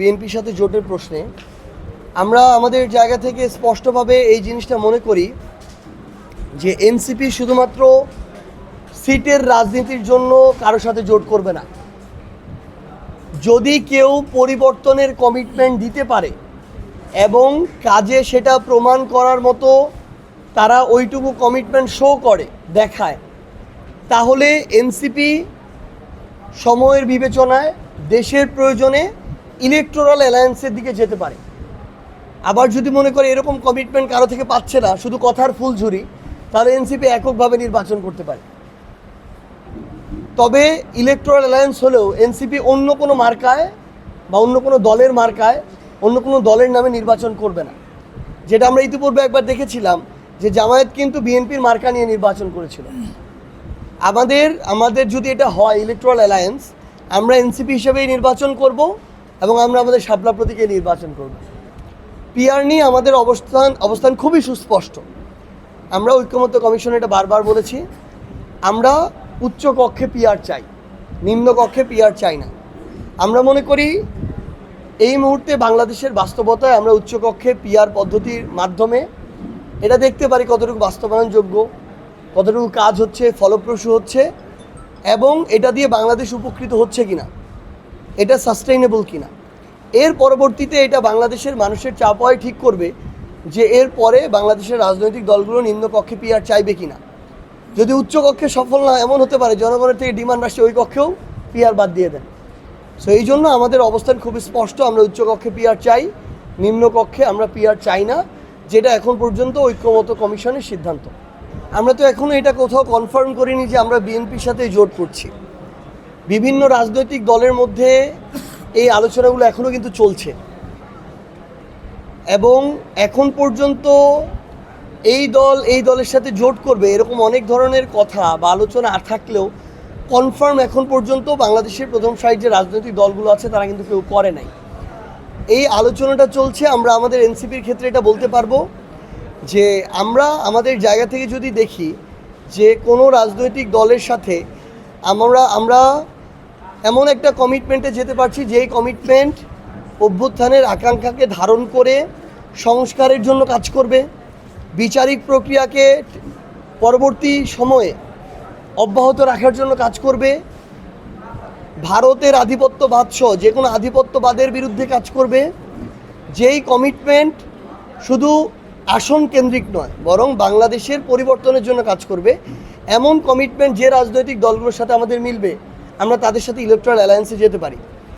বিএনপির সাথে জোটের প্রশ্নে, আমরা আমাদের জায়গা থেকে স্পষ্টভাবে এই জিনিসটা মনে করি যে এনসিপি শুধুমাত্র সিটের রাজনীতির জন্য কারোর সাথে জোট করবে না। যদি কেউ পরিবর্তনের কমিটমেন্ট দিতে পারে এবং কাজে সেটা প্রমাণ করার মতো তারা ওইটুকু কমিটমেন্ট শো করে, দেখায়, তাহলে এনসিপি সময়ের বিবেচনায় দেশের প্রয়োজনে ইলেকটোরাল অ্যালায়েন্সের দিকে যেতে পারে। আবার যদি মনে করে এরকম কমিটমেন্ট কারও থেকে পাচ্ছে না, শুধু কথার ফুলঝুরি তাহলে এনসিপি এককভাবে নির্বাচন করতে পারে। তবে ইলেকটোরাল অ্যালায়েন্স হলেও এনসিপি অন্য কোনো মার্কায় বা অন্য কোনো দলের মার্কায়, অন্য কোনো দলের নামে নির্বাচন করবে না। যেটা আমরা ইতিপূর্বে একবার দেখেছিলাম যে জামায়াত কিন্তু বিএনপির মার্কা নিয়ে নির্বাচন করেছিল। আমাদের আমাদের যদি এটা হয় ইলেকট্রাল অ্যালায়েন্স আমরা এনসিপি হিসেবেই নির্বাচন করব। এবং আমরা আমাদের শাপলা প্রতীকে নির্বাচন করব। পিআর নিয়ে আমাদের অবস্থান অবস্থান খুবই সুস্পষ্ট। আমরা ঐক্যমত্য কমিশনে এটা বারবার বলেছি। আমরা উচ্চ কক্ষে পিআর চাই, নিম্ন কক্ষে পিআর চাই না। আমরা মনে করি এই মুহূর্তে বাংলাদেশের বাস্তবতায় আমরা উচ্চকক্ষে পিআর পদ্ধতির মাধ্যমে এটা দেখতে পারি কতটুকু বাস্তবায়নযোগ্য, কতটুকু কাজ হচ্ছে, ফলপ্রসূ হচ্ছে, এবং এটা দিয়ে বাংলাদেশ উপকৃত হচ্ছে কিনা। এটা সাস্টেইনেবল কিনা। এর পরবর্তীতে এটা বাংলাদেশের মানুষের চাপ হয় ঠিক করবে যে এর পরে বাংলাদেশের রাজনৈতিক দলগুলো নিম্নকক্ষে পিআর চাইবে কিনা। যদি উচ্চকক্ষে সফল না, এমন হতে পারে, জনগণের থেকে ডিমান্ড আসছে ওই কক্ষেও পিআর বাদ দিয়ে দেন। সো এই জন্য আমাদের অবস্থান খুবই স্পষ্ট, আমরা উচ্চকক্ষে পিআর চাই, নিম্নকক্ষে আমরা পিআর চাই না, যেটা এখন পর্যন্ত ঐক্যমত কমিশনের সিদ্ধান্ত। আমরা তো এখনও এটা কোথাও কনফার্ম করিনি যে আমরা বিএনপির সাথে জোট করছি। বিভিন্ন রাজনৈতিক দলের মধ্যে এই আলোচনাগুলো এখনও কিন্তু চলছে। এবং এখন পর্যন্ত এই দল, এই দলের সাথে জোট করবে এরকম অনেক ধরনের কথা বা আলোচনা থাকলেও কনফার্ম এখন পর্যন্ত বাংলাদেশের প্রথম সাইড যে রাজনৈতিক দলগুলো আছে তারা কিন্তু কেউ করে নাই। এই আলোচনাটা চলছে, আমরা আমাদের এনসিপির ক্ষেত্রে এটা বলতে পারব যে আমরা আমাদের জায়গা থেকে যদি দেখি যে কোনো রাজনৈতিক দলের সাথে আমরা আমরা এমন একটা কমিটমেন্টে যেতে পারছি, যেই কমিটমেন্ট অভ্যুত্থানের আকাঙ্ক্ষাকে ধারণ করে সংস্কারের জন্য কাজ করবে। বিচারিক প্রক্রিয়াকে পরবর্তী সময়ে অব্যাহত রাখার জন্য কাজ করবে। ভারতের আধিপত্যবাদ সহ যে কোনো আধিপত্যবাদের বিরুদ্ধে কাজ করবে। যেই কমিটমেন্ট শুধু আসন কেন্দ্রিক নয়, বরং বাংলাদেশের পরিবর্তনের জন্য কাজ করবে। এমন কমিটমেন্ট যে রাজনৈতিক দলগুলোর সাথে আমাদের মিলবে আমরা তাদের সাথে ইলেকট্রাল অ্যালায়েন্সে যেতে পারি।